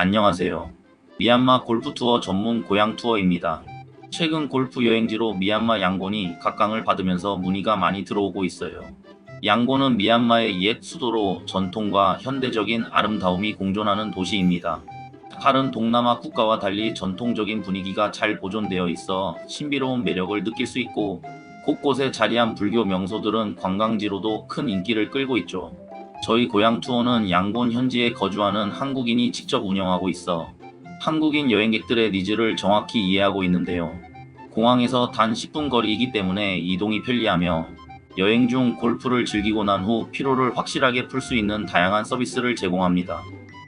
안녕하세요. 미얀마 골프 투어 전문 고향 투어입니다. 최근 골프 여행지로 미얀마 양곤이 각광을 받으면서 문의가 많이 들어오고 있어요. 양곤은 미얀마의 옛 수도로 전통과 현대적인 아름다움이 공존하는 도시입니다. 다른 동남아 국가와 달리 전통적인 분위기가 잘 보존되어 있어 신비로운 매력을 느낄 수 있고 곳곳에 자리한 불교 명소들은 관광지로도 큰 인기를 끌고 있죠. 저희 고향 투어는 양곤 현지에 거주하는 한국인이 직접 운영하고 있어 한국인 여행객들의 니즈를 정확히 이해하고 있는데요. 공항에서 단 10분 거리이기 때문에 이동이 편리하며 여행 중 골프를 즐기고 난 후 피로를 확실하게 풀 수 있는 다양한 서비스를 제공합니다.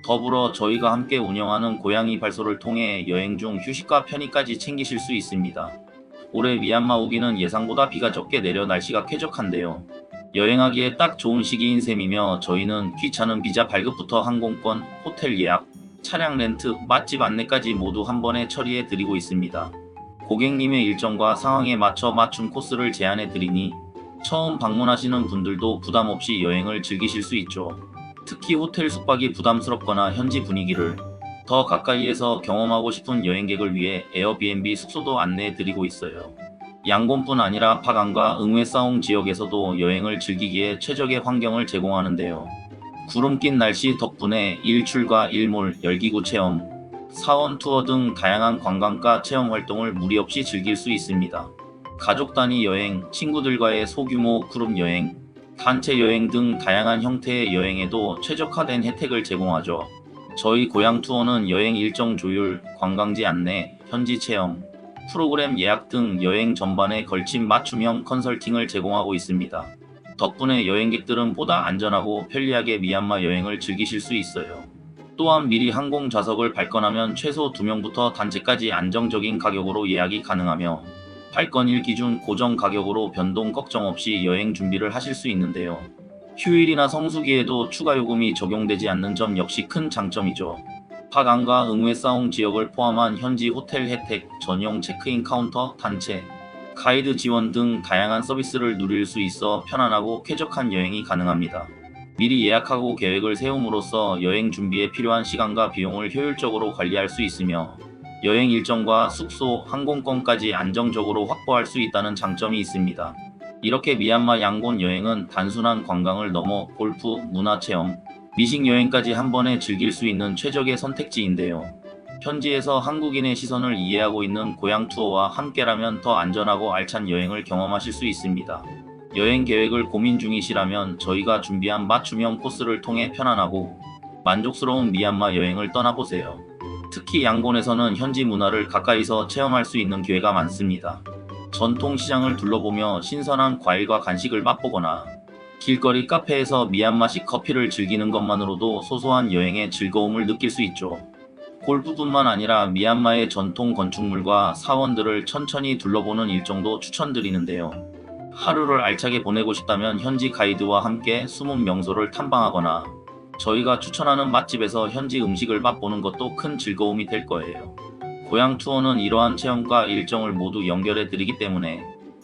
더불어 저희가 함께 운영하는 고양이 발소를 통해 여행 중 휴식과 편의까지 챙기실 수 있습니다. 올해 미얀마 오기는 예상보다 비가 적게 내려 날씨가 쾌적한데요. 여행하기에 딱 좋은 시기인 셈이며 저희는 귀찮은 비자 발급부터 항공권, 호텔 예약, 차량 렌트, 맛집 안내까지 모두 한 번에 처리해 드리고 있습니다. 고객님의 일정과 상황에 맞춰 맞춤 코스를 제안해 드리니 처음 방문하시는 분들도 부담 없이 여행을 즐기실 수 있죠. 특히 호텔 숙박이 부담스럽거나 현지 분위기를 더 가까이에서 경험하고 싶은 여행객을 위해 에어비앤비 숙소도 안내해 드리고 있어요. 양곤뿐 아니라 파강과 응웨사옹 지역에서도 여행을 즐기기에 최적의 환경을 제공하는데요. 구름 낀 날씨 덕분에 일출과 일몰, 열기구 체험, 사원 투어 등 다양한 관광가 체험 활동을 무리 없이 즐길 수 있습니다. 가족 단위 여행, 친구들과의 소규모 그룹 여행, 단체 여행 등 다양한 형태의 여행에도 최적화된 혜택을 제공하죠. 저희 고향 투어는 여행 일정 조율, 관광지 안내, 현지 체험, 프로그램 예약 등 여행 전반에 걸친 맞춤형 컨설팅을 제공하고 있습니다. 덕분에 여행객들은 보다 안전하고 편리하게 미얀마 여행을 즐기실 수 있어요. 또한 미리 항공 좌석을 발권하면 최소 2명부터 단체까지 안정적인 가격으로 예약이 가능하며 발권일 기준 고정 가격으로 변동 걱정 없이 여행 준비를 하실 수 있는데요. 휴일이나 성수기에도 추가 요금이 적용되지 않는 점 역시 큰 장점이죠. 파강과 응웨사옹 지역을 포함한 현지 호텔 혜택, 전용 체크인 카운터, 단체, 가이드 지원 등 다양한 서비스를 누릴 수 있어 편안하고 쾌적한 여행이 가능합니다. 미리 예약하고 계획을 세움으로써 여행 준비에 필요한 시간과 비용을 효율적으로 관리할 수 있으며 여행 일정과 숙소, 항공권까지 안정적으로 확보할 수 있다는 장점이 있습니다. 이렇게 미얀마 양곤 여행은 단순한 관광을 넘어 골프, 문화체험, 미식 여행까지 한 번에 즐길 수 있는 최적의 선택지인데요. 현지에서 한국인의 시선을 이해하고 있는 고향 투어와 함께라면 더 안전하고 알찬 여행을 경험하실 수 있습니다. 여행 계획을 고민 중이시라면 저희가 준비한 맞춤형 코스를 통해 편안하고 만족스러운 미얀마 여행을 떠나보세요. 특히 양곤에서는 현지 문화를 가까이서 체험할 수 있는 기회가 많습니다. 전통 시장을 둘러보며 신선한 과일과 간식을 맛보거나 길거리 카페에서 미얀마식 커피를 즐기는 것만으로도 소소한 여행의 즐거움을 느낄 수 있죠. 골프뿐만 아니라 미얀마의 전통 건축물과 사원들을 천천히 둘러보는 일정도 추천드리는데요. 하루를 알차게 보내고 싶다면 현지 가이드와 함께 숨은 명소를 탐방하거나 저희가 추천하는 맛집에서 현지 음식을 맛보는 것도 큰 즐거움이 될 거예요. 고향 투어는 이러한 체험과 일정을 모두 연결해 드리기 때문에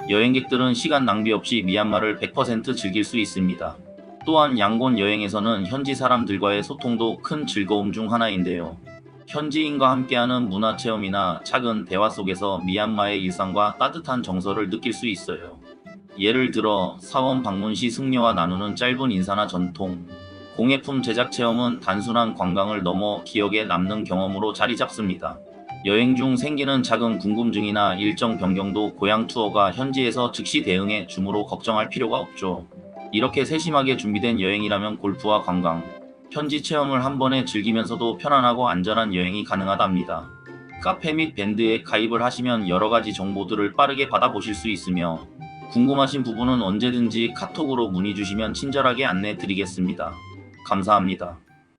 여행객들은 시간 낭비 없이 미얀마를 100% 즐길 수 있습니다. 또한 양곤 여행에서는 현지 사람들과의 소통도 큰 즐거움 중 하나인데요. 현지인과 함께하는 문화 체험이나 작은 대화 속에서 미얀마의 일상과 따뜻한 정서를 느낄 수 있어요. 예를 들어 사원 방문 시 승려와 나누는 짧은 인사나 전통, 공예품 제작 체험은 단순한 관광을 넘어 기억에 남는 경험으로 자리 잡습니다. 여행 중 생기는 작은 궁금증이나 일정 변경도 고향 투어가 현지에서 즉시 대응해 주무로 걱정할 필요가 없죠. 이렇게 세심하게 준비된 여행이라면 골프와 관광, 현지 체험을 한 번에 즐기면서도 편안하고 안전한 여행이 가능하답니다. 카페 및 밴드에 가입을 하시면 여러 가지 정보들을 빠르게 받아보실 수 있으며 궁금하신 부분은 언제든지 카톡으로 문의 주시면 친절하게 안내 드리겠습니다. 감사합니다.